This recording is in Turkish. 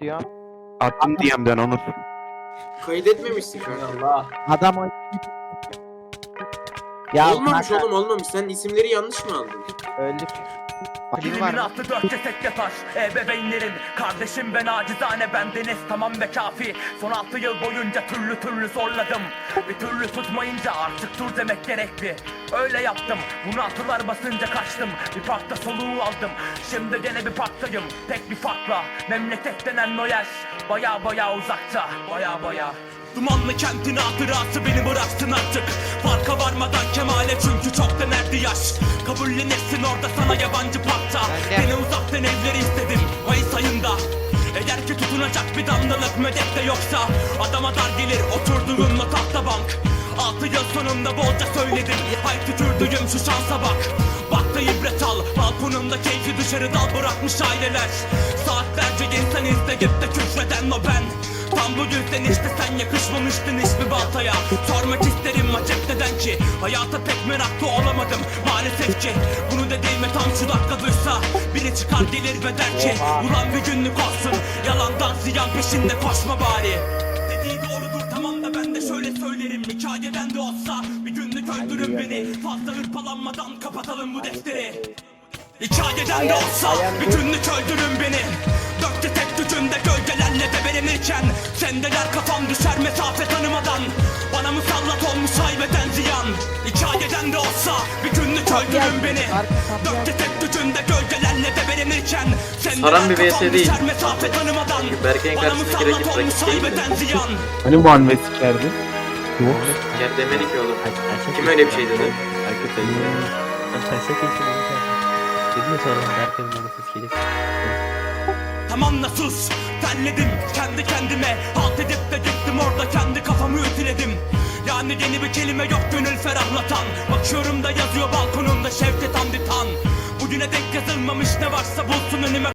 diyor. Attım DM'den Onur. Kaydetmemişsin kanka. Allah. Adam o... Ya olmamış kanka, oğlum olmamış. Sen isimleri yanlış mı aldın? öldük. Dilimin altı dört cesetle taş Ebeveynlerin Kardeşim ben acizane bendeniz tamam ve kafi. Son altı yıl boyunca türlü türlü zorladım. Bir türlü tutmayınca artık dur demek gerekti Öyle yaptım Bunu atılar basınca kaçtım. Bir parkta soluğu aldım Şimdi gene bir parktayım. Tek bir farkla Memleket denen o yer Baya baya uzakta Baya baya Dumanlı kentin hatırası beni bıraksın artık. Farka varmadan kemale çünkü çok denerdi yaş. Kabullenirsin orada sana yabancı parça. Beni uzaktan evleri istedim Mayıs ayında. Eğer ki tutunacak bir damlalık medet de yoksa Adama dar gelir oturduğunla tahta bank. Altı yıl sonunda bolca söyledim Hay tükürdüğüm şu şansa bak. Bak da ibret al Balkonumda keyfi dışarı dal bırakmış aileler. Saatlerce insan izleyip de küfreden o ben Tam bu yüzden işte sen yakışmamıştın hiçbir baltaya. Sormak isterim acep neden ki? Hayata pek meraklı olamadım maalesef ki. Bunu dediğime tam şu dakika duysa Biri çıkar gelir ve der ki Ulan bir günlük olsun Yalandan ziyan peşinde koşma bari. Dediği doğrudur tamam da ben de şöyle söylerim. Hikayeden de olsa bir günlük öldürün beni. Fazla hırpalanmadan kapatalım bu defteri. Hikayeden de olsa bir günlük öldürün beni debelenirken Sendeler kafam düşer mesafe tanımadan Bana musallat olmuş haybeden ziyan Hikayeden de olsa bir günlük öldürün beni Döktü tek gücünde gölgelerle debelenirken Saran bir VS değil. mesafe tanımadan Berkay'ın Bana karşısındaki musallat rakip değil mi? haybeden ziyan Hani Van ve sikerdi? Yok. Gel demedi ki oğlum. Kim öyle bir şey dedi? Tamam da sus Terledim kendi kendime. Halt edip de gittim orada kendi kafamı ütüledim. Yani yeni bir kelime yok gönül ferahlatan. Bakıyorum da yazıyor balkonumda Şevket Hamdi Tan Bugüne denk yazılmamış ne varsa bulsun önüme